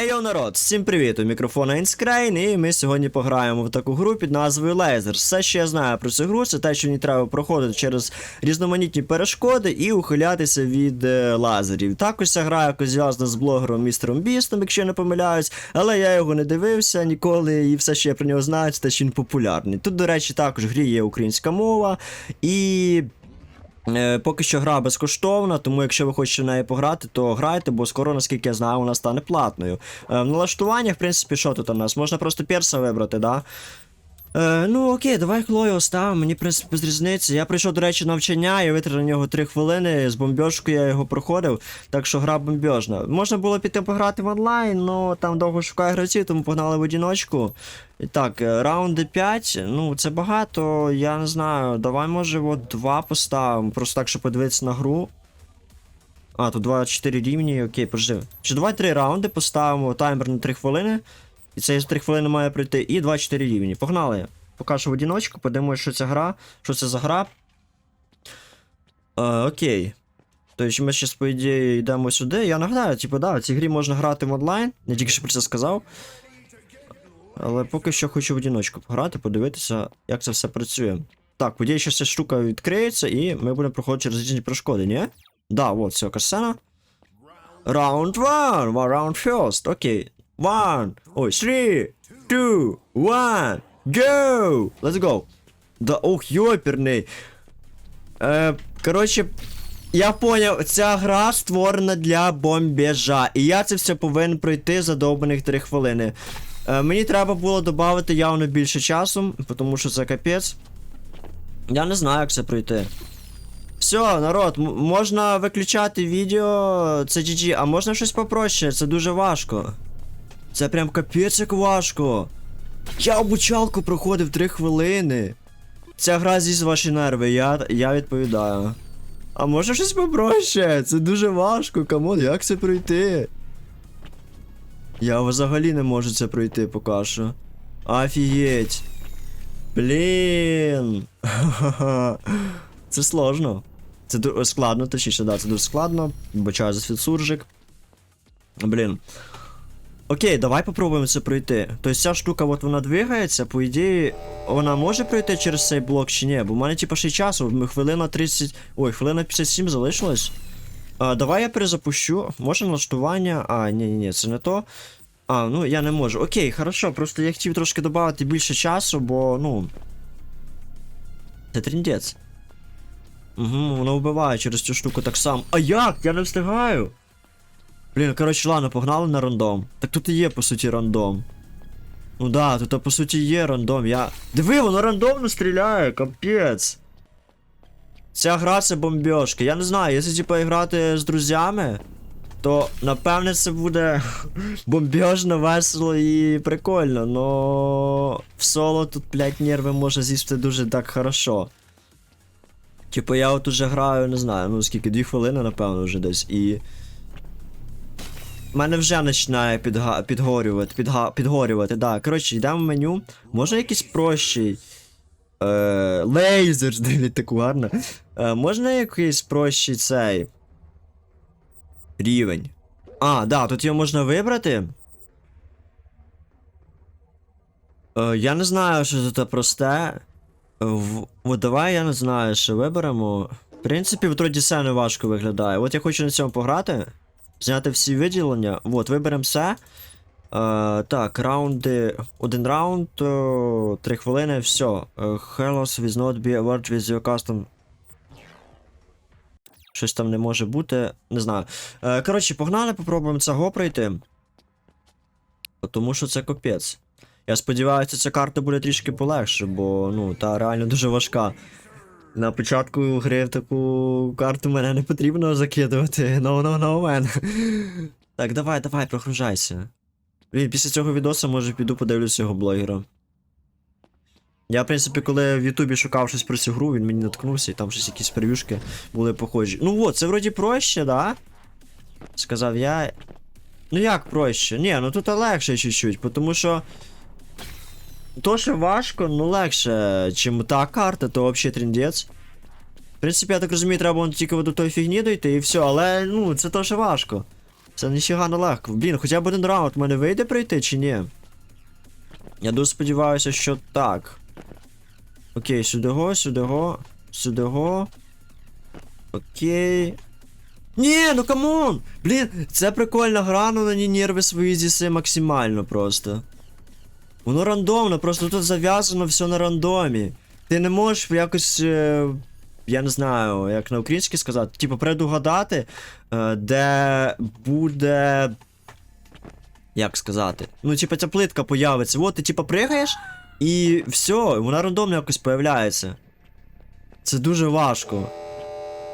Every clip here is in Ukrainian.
Ейо, народ, всім привіт! У мікрофона Інскрейн, і ми сьогодні пограємо в таку гру під назвою Lasers. Все, що я знаю про цю гру, це те, що мені треба проходити через різноманітні перешкоди і ухилятися від е, лазерів. Також ця гра якось зв'язана з блогером містером Бістом, якщо я не помиляюсь, але я його не дивився ніколи, і все, що я про нього знаю, це те, що він популярний. Тут, до речі, також в грі є українська мова, і Поки що гра безкоштовна, тому якщо ви хочете в неї пограти, то грайте, бо скоро, наскільки я знаю, вона стане платною. Е, в налаштуваннях, в принципі, що тут у нас? Можна просто перса вибрати, да? Е, ну окей, давай Хлою оставимо, мені принципі без різниці. Я прийшов, до речі, навчання, я витратив на нього 3 хвилини, з бомбьошкою я його проходив, так що гра бомбьожна. Можна було піти пограти в онлайн, але там довго шукає гравців, тому погнали в одіночку. І так, е, раунди 5, ну це багато, я не знаю. Давай, може, от 2 поставимо, просто так, щоб подивитися на гру. А, тут 24 рівні, окей, подожди. Чи давай 3 раунди поставимо таймер на 3 хвилини. І це 3 хвилини має пройти. І 24 рівні. Погнали. Покажу в одіночку, подивимось, що це гра. Що це за гра. Е, окей. Тобто ми зараз, по ідеї, йдемо сюди. Я нагадаю, типу, да, в цій грі можна грати в онлайн. Я тільки що про це сказав. Але поки що хочу в одіночку пограти, подивитися, як це все працює. Так, подію, що ця штука відкриється, і ми будемо проходити через різні перешкоди, ні? Да, от, все, касцена. One, one round first, окей. One, ой, three, two, one, go! Let's go. Да, ох, йоперний. Е, коротше, я поняв, ця гра створена для бомбежа. І я це все повинен пройти за довбаних 3 хвилини. Е, мені треба було додати явно більше часу, тому що це капець. Я не знаю, як це пройти. Все, народ, можна виключати відео, це GG, а можна щось попроще, це дуже важко. Це прям капець як важко. Я обучалку проходив 3 хвилини. Ця гра з'їсть ваші нерви, я, я відповідаю. А може щось попроще? Це дуже важко, камон, як це пройти? Я взагалі не можу це пройти поки що. Офігеть. Блін. Це сложно. Це складно, точніше, да, це дуже складно. Бачаю за світсуржик. Блін. Окей, давай попробуємо це пройти. Тобто ця штука, от вона двигається, по ідеї, вона може пройти через цей блок чи ні? Бо в мене типа ще часу, хвилина 30. Ой, хвилина 57 залишилось. А, давай я перезапущу. Може налаштування. А, ні, ні, ні, це не то. А, ну я не можу. Окей, хорошо, просто я хотів трошки додати більше часу, бо, ну. Це тріндець. Угу, воно вбиває через цю штуку так само. А як? Я не встигаю. Блін, коротше, ладно, погнали на рандом. Так тут і є, по суті, рандом. Ну да, тут по суті є рандом. Я. Диви, воно рандомно стріляє, капець. Ця гра це бомбьошка. Я не знаю, якщо типа грати з друзями, то напевне це буде бомбьожно, весело і прикольно, но в соло тут, блядь, нерви може з'їсти дуже так хорошо. Типу я от уже граю, не знаю, ну скільки, дві хвилини, напевно, вже десь, і. Мене вже починає підга... підгорювати, підга... підгорювати, да. Коротше, йдемо в меню. Може якийсь прощий. Е... Лейзер, дивіть таку гарно. Е... Можна якийсь прощий цей. Рівень. А, да, тут його можна вибрати. Е, я не знаю, що тут просте. В... От давай я не знаю, що виберемо. В принципі, вроді все не важко виглядає. От я хочу на цьому пограти. Зняти всі виділення. От, виберемо все. Е, так, раунди. Один раунд, е, три хвилини, все. Е, Hellos will not be awarded with your custom. Щось там не може бути. Не знаю. Е, коротше, погнали, попробуємо цього пройти. Тому що це капець. Я сподіваюся, ця карта буде трішки полегше, бо ну, та реально дуже важка. На початку гри в таку карту мене не потрібно закидувати. No, no, no, man. Так, давай, давай, прогружайся. Блін, після цього відоса, може, піду подивлюсь його блогера. Я, в принципі, коли в Ютубі шукав щось про цю гру, він мені наткнувся, і там щось якісь прев'юшки були похожі. Ну от, це вроді проще, да? Сказав я. Ну як проще? Ні, ну тут легше чуть-чуть, тому що. То, важко, ну легше, чим та карта, то взагалі тріндець. В принципі, я так розумію, треба тільки до тої фігні дойти і все, але ну, це теж важко. Це ніфіга не легко. Блін, хоча б один раунд в мене вийде пройти чи ні? Я дуже сподіваюся, що так. Окей, сюди го, сюди го, сюди го. Окей. Ні, ну камон! Блін, це прикольна гра, ну на ній нерви свої зіси максимально просто. Воно рандомно, просто тут зав'язано все на рандомі. Ти не можеш якось. е, я не знаю, як на українській сказати, типу, предугадати, е, де буде. Як сказати? Ну, типу, ця плитка появиться. От ти типу пригаєш, і все, вона рандомно якось появляється. Це дуже важко.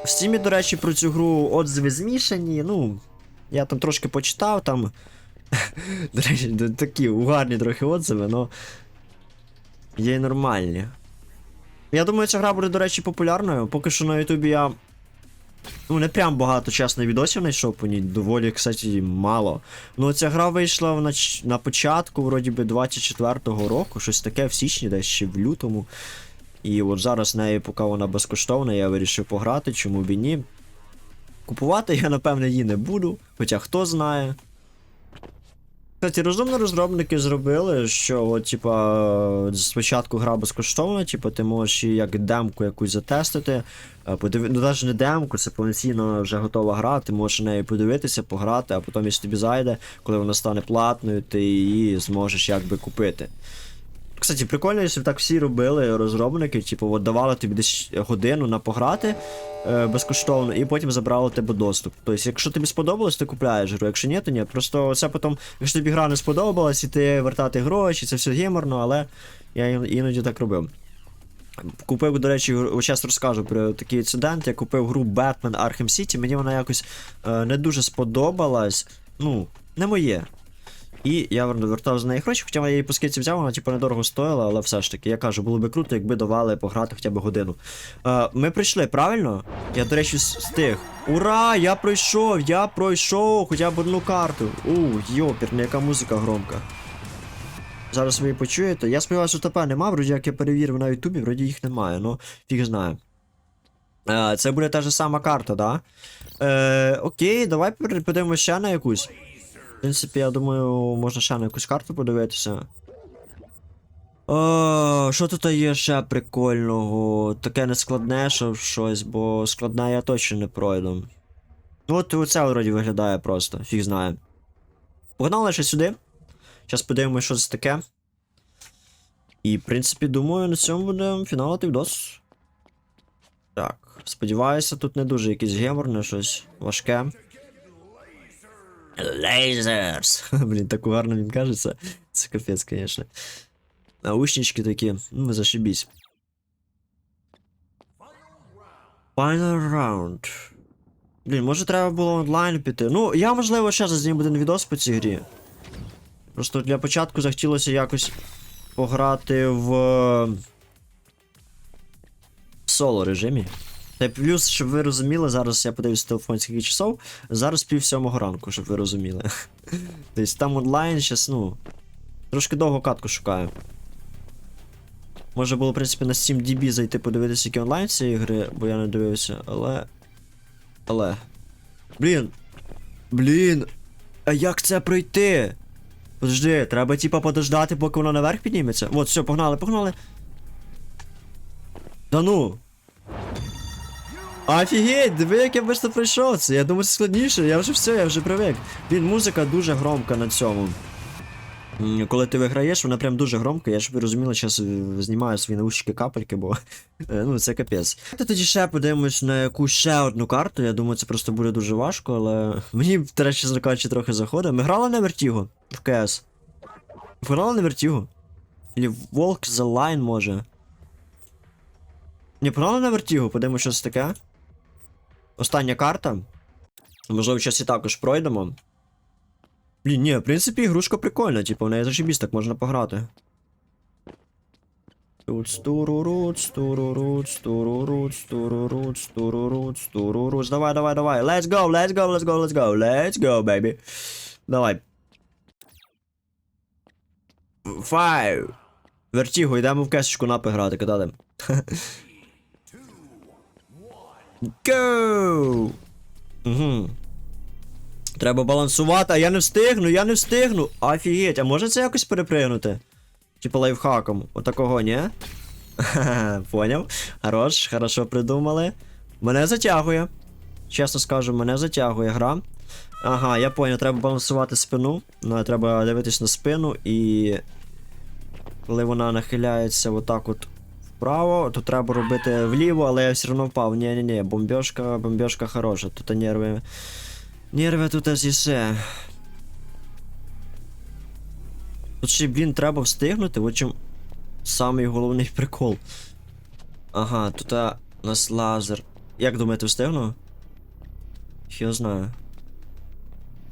В Стімі, до речі, про цю гру отзиви змішані. Ну, я там трошки почитав, там. До речі, такі угарні трохи отзиви, але. Є й нормальні. Я думаю, ця гра буде, до речі, популярною. Поки що на Ютубі я. Ну, не прям багато чесно відосів знайшов по ній, доволі, кстати, мало. Ну, ця гра вийшла в нач... на початку, вроді би, 24-го року, щось таке в січні, десь ще в лютому. І от зараз нею, поки вона безкоштовна, я вирішив пограти, чому б і ні. Купувати я, напевне, її не буду, хоча хто знає. Кстати, розумно розробники зробили, що от, типа, спочатку гра безкоштовна, типа, ти можеш її як демку якусь затестити. Подив... Ну, навіть не демку, це повноцінно вже готова гра, ти можеш на неї подивитися, пограти, а потім, якщо тобі зайде, коли вона стане платною, ти її зможеш якби купити. Кстати, прикольно, якщо б так всі робили розробники, типу, от давали тобі десь годину на пограти е, безкоштовно, і потім забрали тебе доступ. Тобто, якщо тобі сподобалось, ти купляєш гру, якщо ні, то ні. Просто це потім, якщо тобі гра не сподобалась, і ти вертати гроші, це все геймерно, але я іноді так робив. Купив, до речі, зараз розкажу про такий інцидент. Я купив гру Batman Arkham City, мені вона якось е, не дуже сподобалась. Ну, не моє. І я вер- вертав з неї гроші, хоча я її по скидці взяв, вона типу недорого стоїла, але все ж таки, я кажу, було би круто, якби давали пограти хоча б годину. Е, ми прийшли, правильно? Я, до речі, встиг. Ура! Я пройшов! Я пройшов хоча б одну карту. У, йопір, яка музика громка. Зараз ви її почуєте. Я сподіваюся, що ТП нема, вроді як я перевірив на Ютубі, вроді їх немає, ну фіг знає. Е, це буде та ж сама карта, да? Е, окей, давай подивимося ще на якусь. Принципі, я думаю, можна ще на якусь карту подивитися. О, що тут є ще прикольного? Таке не складне, що щось, бо складне я точно не пройду. Ну от оце вроді виглядає просто, фіг знає. Погнали ще сюди. Зараз подивимося, що це таке. І, в принципі, думаю, на цьому будемо фіналити відос. Так, сподіваюся, тут не дуже якесь геморне, щось важке. Лейзерс. Блін, так гарно він кажеться. Це капець, звісно. Наушнички такі, ну, зашибісь. Final round. Блін, може треба було онлайн піти. Ну, я, можливо, ще зніму один відос по цій грі. Просто для початку захотілося якось пограти в. е, соло режимі. Та плюс, щоб ви розуміли, зараз я подивлюсь телефон скільки часов. Зараз пів сьомого ранку, щоб ви розуміли. Тобто там онлайн щас, ну. Трошки довго катку шукаю. Може було, в принципі, на SteamDB зайти подивитися, який онлайн цієї гри, бо я не дивився, але. Але. Блін. Блін. А як це пройти? Подожди, треба типа подождати, поки вона наверх підніметься. От, все, погнали, погнали. Да ну. Офігеть, диви, як я быстро пройшов це. Я думаю, це складніше, я вже все, я вже привик. Блін, музика дуже громка на цьому. Коли ти виграєш, вона прям дуже громка, я ж ви розуміли, зараз знімаю свої наушники капельки, бо е, ну це капець. Давайте тоді ще подивимось на якусь ще одну карту. Я думаю, це просто буде дуже важко, але мені, речі, чесно трохи заходить. Ми грали на Вертіго в КС. Грали на Вертіго? Или Волк за Line може. Не погнали на Вертіго, подивимось, що це таке. Остання карта. Можливо, зараз і також пройдемо. Блін, ні, в принципі, ігрушка прикольна, типу, в неї зашибісь, так можна пограти. Тут стурурут, стурурут, стурурут, стурурут, стурурут, стурурут. Давай, давай, давай. Let's go, let's go, let's go, let's go, let's go, baby. Давай. Five. Вертіго, йдемо в кесочку напи грати, кидати. Go! Угу. Треба балансувати, а я не встигну, я не встигну. Офігеть, а може це якось перепригнути? Типа лайфхаком. Отакого, ні? Поняв. Хорош, хорошо придумали. Мене затягує. Чесно скажу, мене затягує гра. Ага, я поняв, треба балансувати спину. Ну, треба дивитись на спину і. Коли вона нахиляється отак от вправо, то треба робити вліво, але я все одно впав. ні ні ні бомбьошка, бомбьошка хороша. Тут нерви. Нерви тут з'їсе. Тут ще, блін, треба встигнути, от чим самий головний прикол. Ага, тут у нас лазер. Як думаєте, встигну? Я знаю.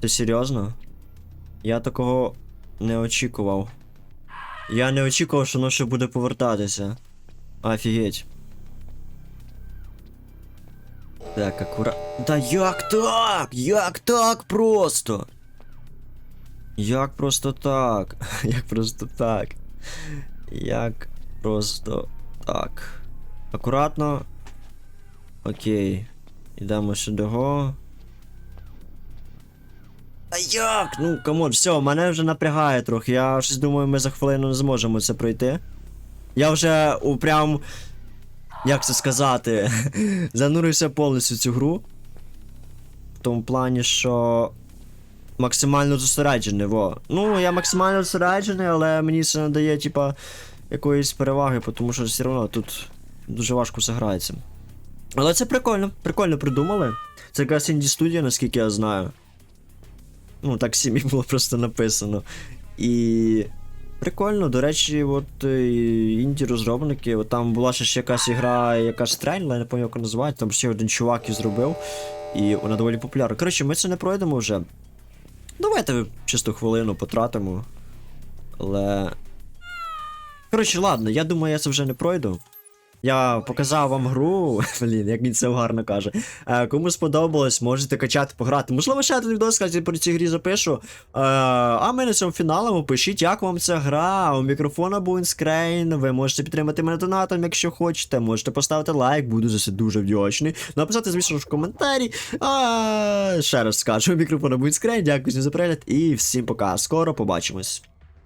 Ти серйозно? Я такого не очікував. Я не очікував, що воно ще буде повертатися. Офігеть. Так, акура... Да як так? Як так просто? Як просто так? Як просто так? Як просто так. Акуратно. Окей. Йдемо сюди. А як? Ну, камон, все, мене вже напрягає трохи. Я щось думаю, ми за хвилину не зможемо це пройти. Я вже прям. Як це сказати? Занурився повністю в цю гру. В тому плані, що. Максимально зосереджений, во. Ну, я максимально зосереджений, але мені це не дає, типа, якоїсь переваги, тому що все одно тут дуже важко все грається. Але це прикольно, прикольно придумали. Це якась інді студія, наскільки я знаю. Ну, так сім'ї було просто написано. І. Прикольно, до речі, от е, інді розробники, от там була ще, якась ігра, якась стрельна, я не пам'ятаю, як вона називається, там ще один чувак і зробив, і вона доволі популярна. Коротше, ми це не пройдемо вже. Давайте чисто хвилину потратимо. Але. Коротше, ладно, я думаю, я це вже не пройду. Я показав вам гру. Блін, як він це гарно каже. Е, кому сподобалось, можете качати, пограти. Можливо, ще один відео сказати про ці грі запишу. Е, а ми на цьому фіналимо. Пишіть, як вам ця гра. У мікрофона був інскрейн. Ви можете підтримати мене донатом, якщо хочете. Можете поставити лайк, буду за це дуже вдячний. Написати, звісно в коментарі. А, ще раз скажу, у мікрофона був інскрейн. Дякую за перегляд і всім пока. Скоро побачимось.